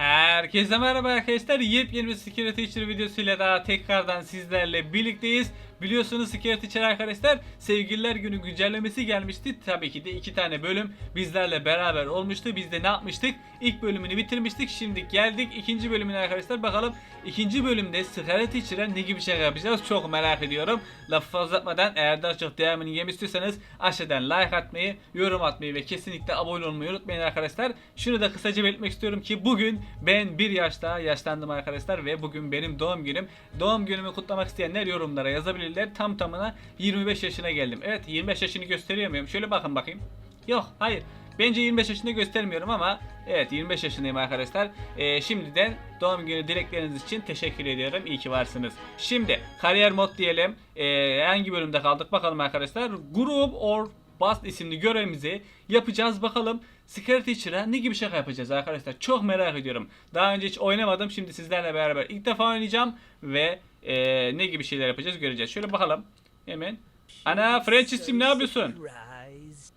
Hey. Herkese merhaba arkadaşlar. Yepyeni bir Security Teacher videosuyla daha tekrardan sizlerle birlikteyiz. Biliyorsunuz Security Teacher arkadaşlar sevgililer günü güncellemesi gelmişti. Tabii ki de iki tane bölüm bizlerle beraber olmuştu. Biz de ne yapmıştık? İlk bölümünü bitirmiştik. Şimdi geldik ikinci bölümüne arkadaşlar. Bakalım ikinci bölümde Security Teacher'a ne gibi şey yapacağız? Çok merak ediyorum. Lafı fazla uzatmadan eğer daha çok devamını yemek istiyorsanız aşağıdan like atmayı, yorum atmayı ve kesinlikle abone olmayı unutmayın arkadaşlar. Şunu da kısaca belirtmek istiyorum ki bugün ben bir yaş daha yaşlandım arkadaşlar ve bugün benim doğum günüm. Doğum günümü kutlamak isteyenler yorumlara yazabilirler. Tam tamına 25 yaşına geldim. Evet 25 yaşını gösteriyor muyum? Şöyle bakın bakayım. Yok hayır. Bence 25 yaşında göstermiyorum ama evet 25 yaşındayım arkadaşlar. Ee, şimdiden doğum günü dilekleriniz için teşekkür ediyorum. İyi ki varsınız. Şimdi kariyer mod diyelim. Ee, hangi bölümde kaldık bakalım arkadaşlar. Group or Bust isimli görevimizi yapacağız bakalım. Security Teacher'a ne gibi şaka yapacağız arkadaşlar. Çok merak ediyorum. Daha önce hiç oynamadım. Şimdi sizlerle beraber ilk defa oynayacağım. Ve ee, ne gibi şeyler yapacağız göreceğiz. Şöyle bakalım. Hemen. Ana Francis'cim ne yapıyorsun?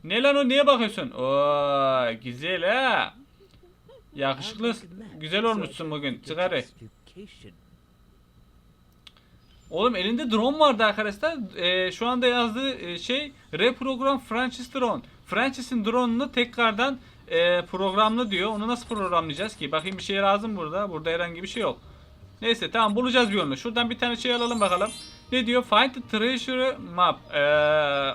Ne lan o niye bakıyorsun? Oo güzel ha. Yakışıklı güzel olmuşsun bugün. Çıkarı. Oğlum elinde drone vardı arkadaşlar. Ee, şu anda yazdığı e, şey reprogram Francis drone. Francis'in drone'unu tekrardan e, programlı diyor. Onu nasıl programlayacağız ki? Bakayım bir şey lazım burada. Burada herhangi bir şey yok. Neyse tamam bulacağız bir yolunu. Şuradan bir tane şey alalım bakalım. Ne diyor? Find the treasure map. Ee,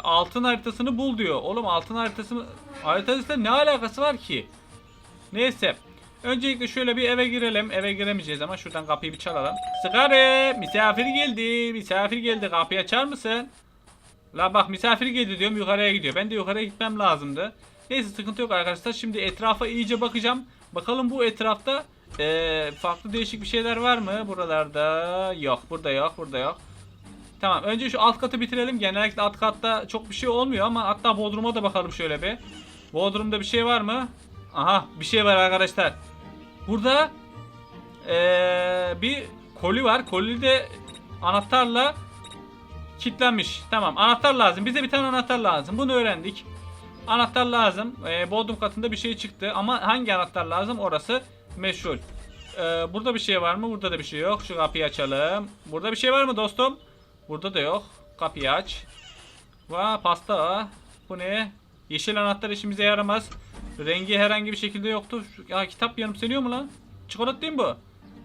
altın haritasını bul diyor. Oğlum altın haritası mı? Haritasıyla ne alakası var ki? Neyse. Öncelikle şöyle bir eve girelim. Eve giremeyeceğiz ama şuradan kapıyı bir çalalım. Sıkarı. Misafir geldi. Misafir geldi. Kapıyı açar mısın? La bak misafir geldi diyorum yukarıya gidiyor. Ben de yukarıya gitmem lazımdı. Neyse sıkıntı yok arkadaşlar. Şimdi etrafa iyice bakacağım. Bakalım bu etrafta eee, farklı değişik bir şeyler var mı? Buralarda yok. Burada yok. Burada yok. Tamam önce şu alt katı bitirelim. Genellikle alt katta çok bir şey olmuyor ama hatta Bodrum'a da bakalım şöyle bir. Bodrum'da bir şey var mı? Aha bir şey var arkadaşlar. Burada eee, bir koli var. Koli de anahtarla kilitlenmiş. Tamam anahtar lazım. Bize bir tane anahtar lazım. Bunu öğrendik. Anahtar lazım. Ee, Bodrum katında bir şey çıktı ama hangi anahtar lazım orası meşhur. Ee, burada bir şey var mı? Burada da bir şey yok. Şu kapıyı açalım. Burada bir şey var mı dostum? Burada da yok. Kapıyı aç. Va pasta. Bu ne? Yeşil anahtar işimize yaramaz. Rengi herhangi bir şekilde yoktu. Şu- Ya kitap yanımseniyor mu lan? Çikolata değil mi bu?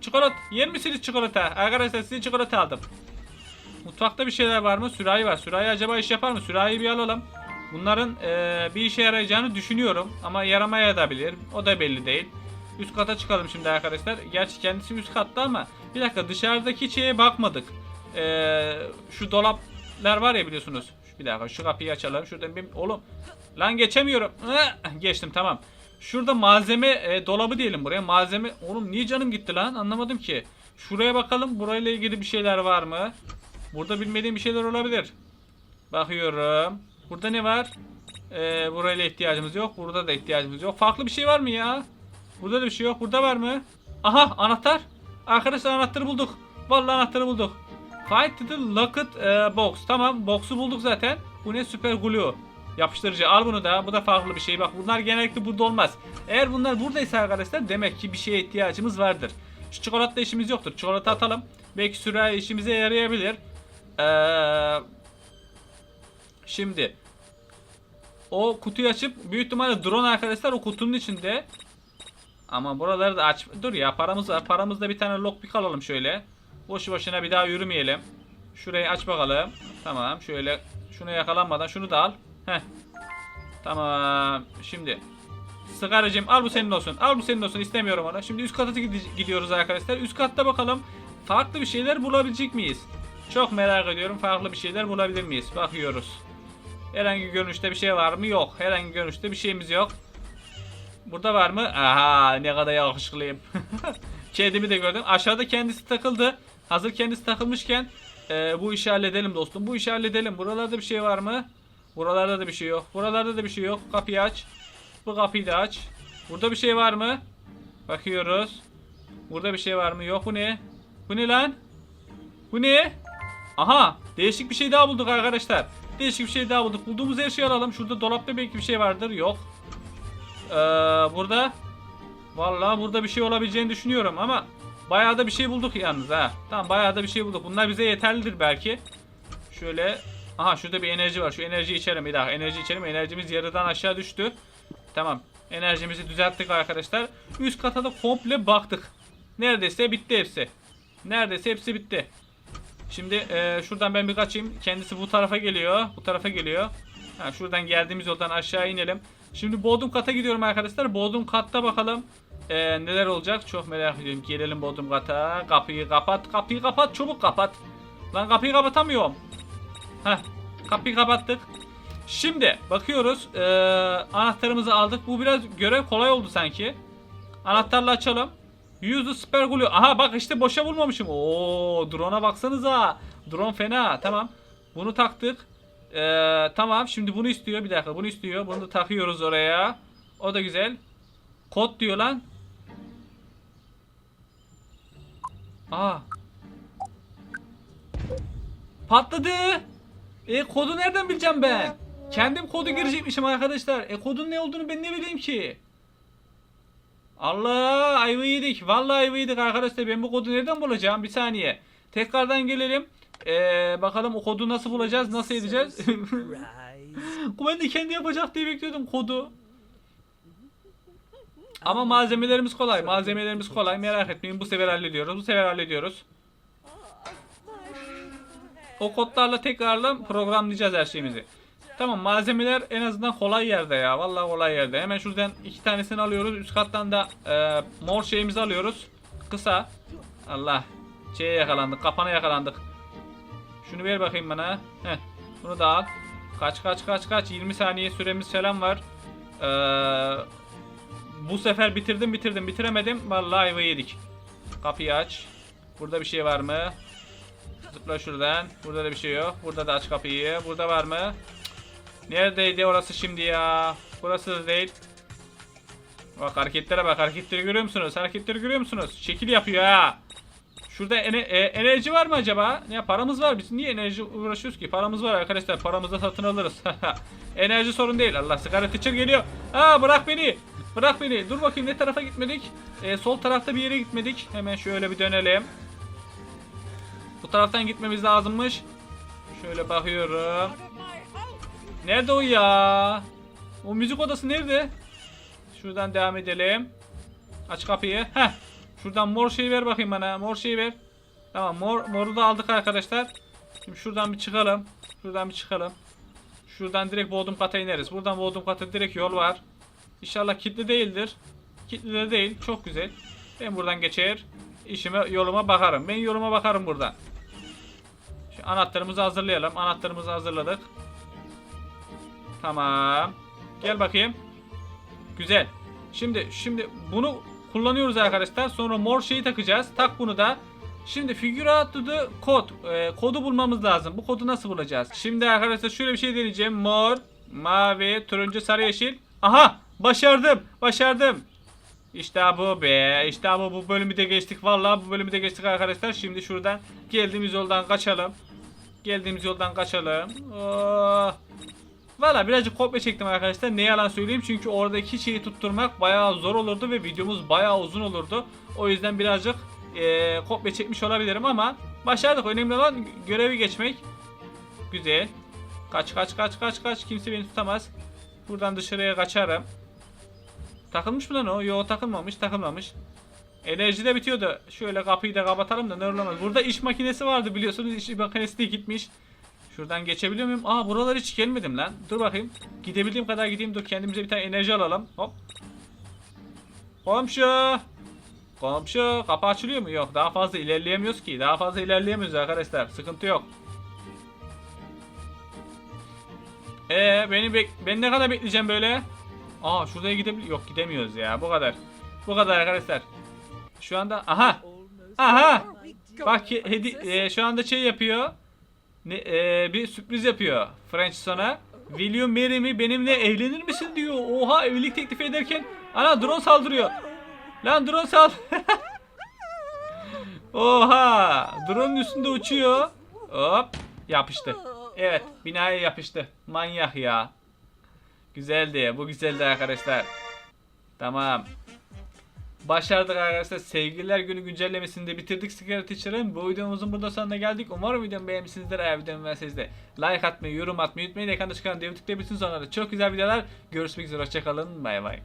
Çikolata. Yer misiniz çikolata? Arkadaşlar size çikolata aldım. Mutfakta bir şeyler var mı? Sürahi var. Sürahi acaba iş yapar mı? Sürahiyi bir alalım. Bunların eee, bir işe yarayacağını düşünüyorum. Ama yaramaya da bilir. O da belli değil. Üst kata çıkalım şimdi arkadaşlar. Gerçi kendisi üst katta ama bir dakika dışarıdaki şeye bakmadık. Eee, şu dolaplar var ya biliyorsunuz. Bir dakika şu kapıyı açalım. Şuradan bir oğlum lan geçemiyorum. Geçtim tamam. Şurada malzeme e, dolabı diyelim buraya. Malzeme oğlum niye canım gitti lan? Anlamadım ki. Şuraya bakalım. Burayla ilgili bir şeyler var mı? Burada bilmediğim bir şeyler olabilir. Bakıyorum. Burada ne var? Ee, burayla ihtiyacımız yok. Burada da ihtiyacımız yok. Farklı bir şey var mı ya? Burada da bir şey yok. Burada var mı? Aha anahtar. Arkadaşlar anahtarı bulduk. Vallahi anahtarı bulduk. Fight the locked e, box. Tamam box'u bulduk zaten. Bu ne? Super glue. Yapıştırıcı. Al bunu da. Bu da farklı bir şey. Bak bunlar genellikle burada olmaz. Eğer bunlar buradaysa arkadaşlar demek ki bir şeye ihtiyacımız vardır. Şu çikolata işimiz yoktur. Çikolata atalım. Belki sürahi işimize yarayabilir. Ee, şimdi o kutuyu açıp büyük ihtimalle drone arkadaşlar o kutunun içinde. Ama buraları da aç. Dur ya paramız var. Paramızda bir tane lockpick alalım şöyle. Boşu boşuna bir daha yürümeyelim. Şurayı aç bakalım. Tamam şöyle şunu yakalanmadan şunu da al. Heh. Tamam. Şimdi Sıkarıcım al bu senin olsun. Al bu senin olsun. istemiyorum onu. Şimdi üst kata gidiyoruz arkadaşlar. Üst katta bakalım. Farklı bir şeyler bulabilecek miyiz? Çok merak ediyorum. Farklı bir şeyler bulabilir miyiz? Bakıyoruz. Herhangi görünüşte bir şey var mı? Yok. Herhangi görünüşte bir şeyimiz yok. Burada var mı? Aha ne kadar yakışıklıyım. Kedimi de gördüm. Aşağıda kendisi takıldı. Hazır kendisi takılmışken e, bu işi halledelim dostum. Bu işi halledelim. Buralarda bir şey var mı? Buralarda da bir şey yok. Buralarda da bir şey yok. Kapıyı aç. Bu kapıyı da aç. Burada bir şey var mı? Bakıyoruz. Burada bir şey var mı? Yok bu ne? Bu ne lan? Bu ne? Aha değişik bir şey daha bulduk arkadaşlar. Değişik bir şey daha bulduk. Bulduğumuz her şeyi alalım. Şurada dolapta belki bir şey vardır. Yok. Ee, burada Vallahi burada bir şey olabileceğini düşünüyorum ama bayağı da bir şey bulduk yalnız ha. Tamam bayağı da bir şey bulduk. Bunlar bize yeterlidir belki. Şöyle aha şurada bir enerji var. Şu enerjiyi içelim bir daha. Enerji içelim. Enerjimiz yarıdan aşağı düştü. Tamam. Enerjimizi düzelttik arkadaşlar. Üst kata da komple baktık. Neredeyse bitti hepsi. Neredeyse hepsi bitti. Şimdi e, şuradan ben bir kaçayım. Kendisi bu tarafa geliyor. Bu tarafa geliyor. Ha, şuradan geldiğimiz yoldan aşağı inelim. Şimdi Bodrum kata gidiyorum arkadaşlar. Bodrum katta bakalım e, neler olacak. Çok merak ediyorum. Gelelim Bodrum kata. Kapıyı kapat. Kapıyı kapat. Çabuk kapat. Lan kapıyı kapatamıyorum. Heh, kapıyı kapattık. Şimdi bakıyoruz. E, anahtarımızı aldık. Bu biraz görev kolay oldu sanki. Anahtarla açalım. The spare glue. Aha bak işte boşa vurmamışım. Oo drone'a baksanıza. Drone fena. Tamam. Bunu taktık. Ee, tamam şimdi bunu istiyor. Bir dakika bunu istiyor. Bunu da takıyoruz oraya. O da güzel. Kod diyor lan. Aa. Patladı. E kodu nereden bileceğim ben? Kendim kodu girecekmişim arkadaşlar. E kodun ne olduğunu ben ne bileyim ki? Allah ayvı yedik. Vallahi ayvı yedik arkadaşlar. Ben bu kodu nereden bulacağım? Bir saniye. Tekrardan gelelim. Ee, bakalım o kodu nasıl bulacağız? Nasıl edeceğiz? ben de kendi yapacak diye bekliyordum kodu. Ama malzemelerimiz kolay. Malzemelerimiz kolay. Merak etmeyin. Bu sefer hallediyoruz. Bu sefer hallediyoruz. O kodlarla tekrarla programlayacağız her şeyimizi. Tamam malzemeler en azından kolay yerde ya. Vallahi kolay yerde. Hemen şuradan iki tanesini alıyoruz. Üst kattan da e, mor şeyimizi alıyoruz. Kısa. Allah. Şeye yakalandık. Kapana yakalandık. Şunu ver bakayım bana. Heh. Bunu da al. Kaç kaç kaç kaç. 20 saniye süremiz falan var. Ee, bu sefer bitirdim bitirdim bitiremedim. Vallahi ayva yedik. Kapıyı aç. Burada bir şey var mı? Zıpla şuradan. Burada da bir şey yok. Burada da aç kapıyı. Burada var mı? Neredeydi orası şimdi ya? Burası değil. Bak hareketlere bak. Hareketleri görüyor musunuz? Hareketleri görüyor musunuz? Şekil yapıyor ha. Şurada ene- e, enerji var mı acaba? Ya paramız var. Biz niye enerji uğraşıyoruz ki? Paramız var arkadaşlar. Paramızla satın alırız. enerji sorun değil. Allah teacher geliyor. Aa bırak beni. Bırak beni. Dur bakayım ne tarafa gitmedik? E, sol tarafta bir yere gitmedik. Hemen şöyle bir dönelim. Bu taraftan gitmemiz lazımmış. Şöyle bakıyorum. Nerede o ya? O müzik odası nerede? Şuradan devam edelim. Aç kapıyı. Heh. Şuradan mor şeyi ver bakayım bana. Mor şeyi ver. Tamam mor, moru da aldık arkadaşlar. Şimdi şuradan bir çıkalım. Şuradan bir çıkalım. Şuradan direkt Bodrum kata ineriz. Buradan Bodrum kata direkt yol var. İnşallah kilitli değildir. Kilitli de değil. Çok güzel. Ben buradan geçer. işime yoluma bakarım. Ben yoluma bakarım buradan. Şu anahtarımızı hazırlayalım. Anahtarımızı hazırladık. Tamam. Gel bakayım. Güzel. Şimdi şimdi bunu kullanıyoruz arkadaşlar. Sonra mor şeyi takacağız. Tak bunu da. Şimdi to the code. Ee, kodu bulmamız lazım. Bu kodu nasıl bulacağız? Şimdi arkadaşlar şöyle bir şey deneyeceğim. Mor, mavi, turuncu, sarı, yeşil. Aha! Başardım. Başardım. İşte bu be. İşte bu bu bölümü de geçtik. Vallahi bu bölümü de geçtik arkadaşlar. Şimdi şuradan geldiğimiz yoldan kaçalım. Geldiğimiz yoldan kaçalım. Oh. Valla birazcık kopya çektim arkadaşlar. Ne yalan söyleyeyim çünkü oradaki şeyi tutturmak bayağı zor olurdu ve videomuz bayağı uzun olurdu. O yüzden birazcık eee, kopya çekmiş olabilirim ama başardık. Önemli olan görevi geçmek. Güzel. Kaç kaç kaç kaç kaç. Kimse beni tutamaz. Buradan dışarıya kaçarım. Takılmış mı lan o? Yo takılmamış takılmamış. Enerji de bitiyordu. Şöyle kapıyı da kapatalım da ne. Burada iş makinesi vardı biliyorsunuz. İş makinesi de gitmiş. Şuradan geçebiliyor muyum? Aa buralar hiç gelmedim lan. Dur bakayım. Gidebildiğim kadar gideyim. Dur kendimize bir tane enerji alalım. Hop. Komşu. Komşu. Kapı açılıyor mu? Yok. Daha fazla ilerleyemiyoruz ki. Daha fazla ilerleyemiyoruz arkadaşlar. Sıkıntı yok. Ee beni bek ben ne kadar bekleyeceğim böyle? Aa şuraya gidebil yok gidemiyoruz ya. Bu kadar. Bu kadar arkadaşlar. Şu anda aha. Aha. Bak hedi e, şu anda şey yapıyor. Ne, e, bir sürpriz yapıyor French sana. Will you marry me? Benimle evlenir misin diyor. Oha evlilik teklif ederken. Ana drone saldırıyor. Lan drone sal. Oha. Drone'un üstünde uçuyor. Hop. Yapıştı. Evet binaya yapıştı. Manyak ya. Güzeldi. Bu güzeldi arkadaşlar. Tamam. başardık arkadaşlar. Sevgililer günü güncellemesini de bitirdik Sigara Teacher'ın. Bu videomuzun burada sonuna geldik. Umarım videomu beğenmişsinizdir. Eğer videomu beğendiyseniz de like atmayı, yorum atmayı unutmayın. Ekranda çıkan dev tıklayabilirsiniz. Sonra da çok güzel videolar. Görüşmek üzere. Hoşçakalın. Bay bay.